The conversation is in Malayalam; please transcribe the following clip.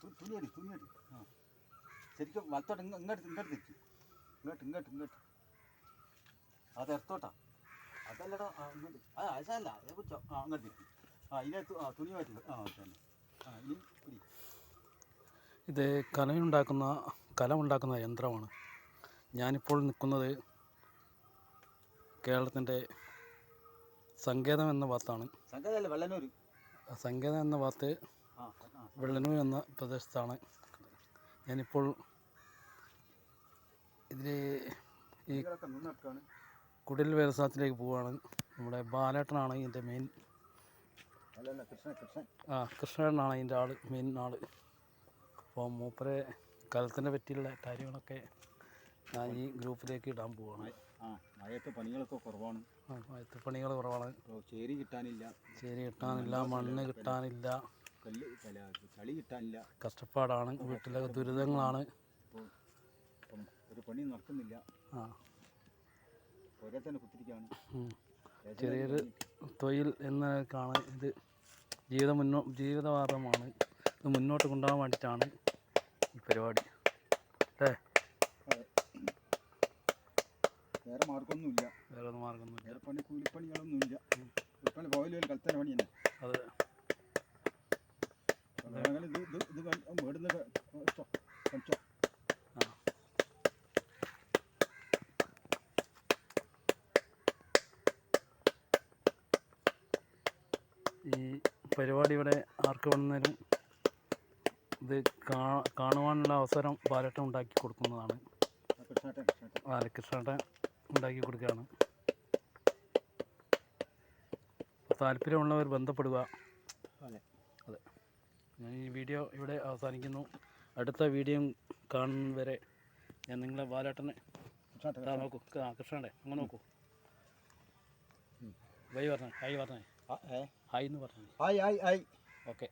തു- തുണി അടി തുണി അടി ആ. ശരിക്കും വലത്തോട്ട് ഇങ്ങ- ഇങ്ങോട്ട് ഇങ്ങോട്ട് തിരിക്കും ഇങ്ങോട്ട് ഇങ്ങോട്ട് ഇങ്ങോട്ട്. അത് ഇറത്തോട്ടാ അതല്ലടാ ആ ഇങ്ങോട്ട്. ആ അതല്ല അതേ കുറിച്ചോ ആ അങ്ങോട്ട് തിരിക്കും ആ ഇതിനകത്ത് ആ തുണി മാറ്റി ആ തന്നെ ആ ഇനി പിടി. ഇത് കലയുണ്ടാക്കുന്ന കലമുണ്ടാക്കുന്ന യന്ത്രമാണ്. ഞാനിപ്പോൾ നിൽക്കുന്നത് കേരളത്തിന്റെ സങ്കേതം എന്ന ഭാഗത്താണ് സങ്കേതം എന്ന ഭാഗത്ത് വെള്ളനൂർ എന്ന പ്രദേശത്താണ് ഞാനിപ്പോൾ ഇതിൽ ഈ കുടിൽ വ്യവസായത്തിലേക്ക് പോവുകയാണ്. നമ്മുടെ ബാലേട്ടനാണ് ഇതിന്റെ മെയിൻ ആ കൃഷ്ണേട്ടനാണ് ഇതിന്റെ ആൾ മെയിൻ ആൾ അപ്പോൾ മൂപ്പരെ കലത്തിനെ പറ്റിയുള്ള കാര്യങ്ങളൊക്കെ ഞാൻ ഈ ഗ്രൂപ്പിലേക്ക് ഇടാൻ പോവുകയാണ് ആ മഴയത്ത് പണികളൊക്കെ കുറവാണ്. ആ ആദ്യത്തെ പണികൾ കുറവാണ്. ചേരി കിട്ടാനില്ല. ചേരി കിട്ടാനില്ല മണ്ണ് കിട്ടാനില്ല. കല്ല് ചളി കിട്ടാനില്ല. കഷ്ടപ്പാടാണ് വീട്ടിലെ ദുരിതങ്ങളാണ്. ഇപ്പം ഒരു പണി നടക്കുന്നില്ല. ആ. ഒരേ തന്നെ കുത്തിരിക്കാണ്. ചെറിയൊരു തൊഴിൽ എന്നൊക്കെയാണ് ഇത്. ജീവിത മുന്നോ ജീവിതമാർഗമാണ്. ഇത് മുന്നോട്ട് കൊണ്ടുപോകാൻ വേണ്ടിയിട്ടാണ് ഈ പരിപാടി. അല്ലേ? വേറെ മാർഗമൊന്നുമില്ല. വേറെ മാർഗമൊന്നുമില്ല. വേറെ പണി കൂലിപ്പണി പോയാലും കലത്തന്നെ പണി തന്നെ അത് വേണമെങ്കിൽ ഇത് ഈ പരിപാടി ഇവിടെ ആർക്ക് വന്നാലും ഇത് കാണുവാനുള്ള അവസരം ബാലട്ടം ഉണ്ടാക്കി കൊടുക്കുന്നതാണ്. ബാലകൃഷ്ണേട്ടൻ ഉണ്ടാക്കി കൊടുക്കുകയാണ്. താല്പര്യമുള്ളവർ ബന്ധപ്പെടുക. ഞാൻ ഈ വീഡിയോ ഇവിടെ അവസാനിക്കുന്നു. അടുത്ത വീഡിയോ കാണുന്നവരെ ഞാൻ നിങ്ങളെ ബാലേട്ടനെ നോക്കൂ. ആ കൃഷ്ണന്റെ അങ്ങ് നോക്കൂ. വൈ പറഞ്ഞേ ഹായ് പറഞ്ഞേ. ഹൈ ഹായ് എന്ന് പറഞ്ഞേ. Hi hi hi okay.